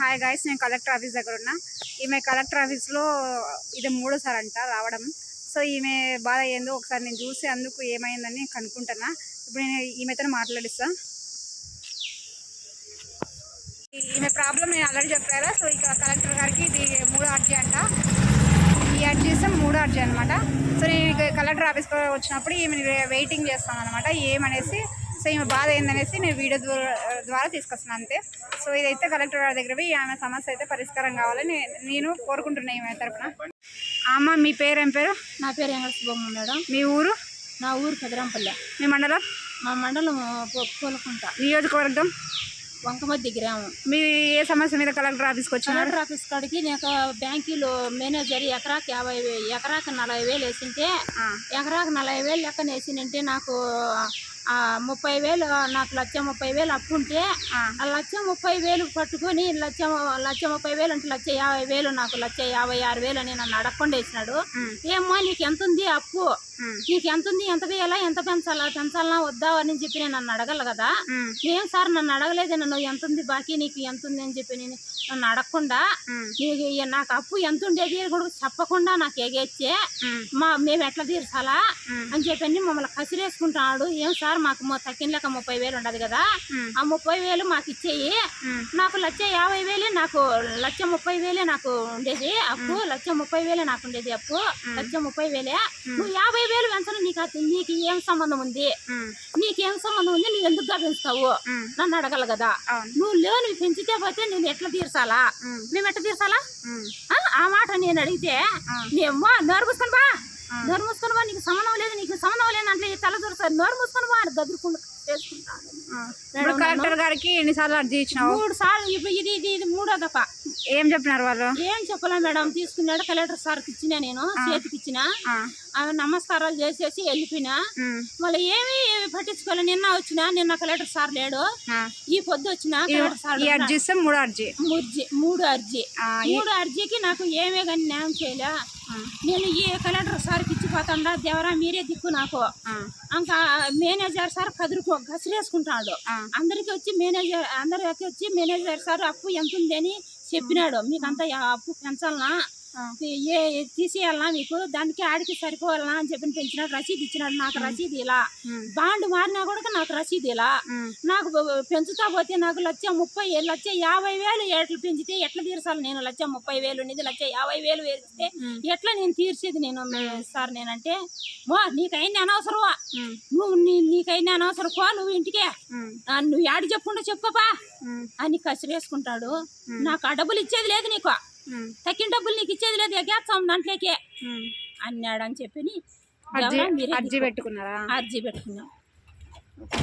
Hi guys నేను collector office దగ్గర ఉన్నా. ఈమె కలెక్టర్ ఆఫీస్లో ఇది మూడోసారి అంట రావడం. సో ఈమె బాధ ఏందో ఒకసారి నేను చూసి అందుకు ఏమైందని కనుక్కుంటున్నా. ఇప్పుడు నేను ఈమెతో మాట్లాడిస్తా. ఈమె ప్రాబ్లం నేను ఆల్రెడీ చెప్పారా? సో ఇక కలెక్టర్ గారికి ఇది మూడో అర్జీ అంట. ఈ అర్జీ మూడు మూడో అర్జీ అనమాట సో నేను ఇక కలెక్టర్ ఆఫీస్కి వచ్చినప్పుడు ఈమె వెయిటింగ్ చేస్తాను అనమాట ఏమనేసి సో ఈమె బాధ ఏందనేసి నేను వీడియో ద్వా- ద్వారా తీసుకొస్తున్నాను అంతే. సో ఇదైతే కలెక్టర్ గారి దగ్గర పోయి ఆమె సమస్య అయితే పరిష్కారం కావాలని నేను కోరుకుంటున్నాను ఈమె తరపున. అమ్మ మీ పేరు ఏం పేరు? నా పేరు ఎంగ సుబ్బమ్మ మేడం. మీ ఊరు? నా ఊరు కదిరంపల్లె. మీ మండలం? మా మండలం పూలకుంట. నియోజకవర్గం? వంకమద్ది గ్రామం. మీ ఏ సమస్య మీద కలెక్టర్ ఆఫీస్కి వచ్చినారు? కలెక్టర్ ఆఫీస్ కాడికి నాకు బ్యాంకులో మేనేజర్ ఎకరాకి యాభై ఎకరాకి నలభై వేలు వేసింటే ఎకరాకి నలభై వేలు లెక్కన వేసినంటే నాకు ముప్పై వేలు నాకు లక్ష ముప్పై వేలు అప్పు ఉంటే ఆ, ఆ లక్ష ముప్పై వేలు పట్టుకొని లక్ష లక్ష ముప్పై వేలు అంటే లక్ష యాభై వేలు నాకు లక్ష యాభై ఆరు వేలు అని నన్ను అడగకుండా వేసినాడు. ఏమ్మా నీకు ఎంత ఉంది అప్పు? నీకు ఎంత ఉంది ఎంత వేయాలా ఎంత పెంచాలా పెంచాలా వద్దా అని చెప్పి నేను నన్ను అడగల కదా. ఏం సార్ నన్ను అడగలేదు నన్ను ఎంత ఉంది బాకీ నీకు ఎంత ఉంది అని చెప్పి నేను నన్ను అడగకుండా నీకు నాకు అప్పు ఎంత ఉండేది అని కూడా చెప్పకుండా నాకు ఎగేచ్చే మా మేము ఎట్లా తీర్చాలా అని చెప్పి మమ్మల్ని కసిరేసుకుంటున్నాడు. ఏం సార్ మాకు మొ- తక్కిన లెక్క ముప్పై వేలు ఉండదు కదా. ఆ ముప్పై వేలు మాకు ఇచ్చేయి. నాకు లక్ష యాభై వేలే నాకు లక్ష ముప్పై వేలే నాకు ఉండేది అప్పు. లక్ష ముప్పై వేలే నాకు ఉండేది అప్పు. లక్ష ముప్పై వేలే. నువ్వు యాభై వేలు పెంచను నీకు నీకు ఏం సంబంధం ఉంది? నీకేం సంబంధం ఉంది? నువ్వు ఎందుకు పెంచుతావు? నన్ను అడగల కదా. నువ్వు లేవు పెంచితే పోతే నేను ఎట్లా తీర్చాలా? మేము. ఎట్లా తీర్చాలా? ఆ? మాట నేను అడిగితే ఆ. నేమ్మా నోరు బా. నోరు మూసుకొని నీకు సంబంధం లేదు నీకు సంబంధం లేదు అంటే తల దొరుకుతుంది నోరు మూసుకొని చేసుకుంటాను ఆ. ఇప్పుడు కలెక్టర్ గారికి ఎన్నిసార్లు అర్జీ ఇచ్చినావు? మూడు సార్లు ఇప్పుడు ఇది ఇది ఇది మూడో దఫ. ఏం చెప్పినారు వాళ్ళు? ఏం చెప్పలే మేడం తీసుకున్నాడు కలెక్టర్ సార్కి ఇచ్చిన నేను చేతికి ఇచ్చిన. ఆమె నమస్కారాలు చేసేసి వెళ్ళిపోయినా. మళ్ళీ ఏమీ పట్టించుకోలే. నిన్న వచ్చిన నిన్న కలెక్టర్ సార్ లేడు. ఈ పొద్దు వచ్చిన కలెక్టర్ సార్ అర్జీ మూడో అర్జీ. మూడు అర్జీ. మూడు అర్జీకి నాకు ఏమే కానీ న్యాయం చేయలే. నేను ఈ కలెక్టర్ సార్కి ఇచ్చిపోతాడా దేవరా మీరే దిక్కు నాకు. ఇంకా మేనేజర్ సార్ కదురుకో గసిరేసుకుంటాడు అందరికి వచ్చి మేనేజర్ అందరికి వచ్చి మేనేజర్ సార్ అప్పు ఎంత ఉంది అని చెప్పినాడు. మీకు అంతా అప్పు పెంచాలనా. ఏ తీసేయాలనా మీకు? దానికి ఆడికి సరిపోవాలనా అని చెప్పి పెంచినాడు రసీదు ఇచ్చినాడు నాకు రసీదు ఇలా. బాండ్ మారినా కూడా నాకు రసీదు ఇలా. నాకు పెంచుతా పోతే నాకు లక్ష ముప్పై లక్ష యాభై వేలు ఎట్లా పెంచితే ఎట్లా తీర్చాలి నేను? లక్ష ముప్పై వేలు ఉన్నది లక్ష యాభై వేలు వేస్తే ఎట్లా నేను తీర్చేది నేను? సార్ నేనంటే వా నీకైంది అనవసరమా? ఉమ్, నువ్వు నీ నీకైనా అనవసరం పో నువ్వు ఇంటికే నువ్వు యాడి చెప్పుకుంటూ చెప్పపా అని కసిరేసుకుంటాడు. నాకు ఆ డబ్బులు ఇచ్చేది లేదు నీకు. తక్కిన డబ్బులు నీకు ఇచ్చేది లేదు ఎగేస్తాం దాంట్లోకే. అన్నాడు అని చెప్పి అర్జీ పెట్టుకున్నారా? అర్జీ పెట్టుకున్నాం. ఓకే.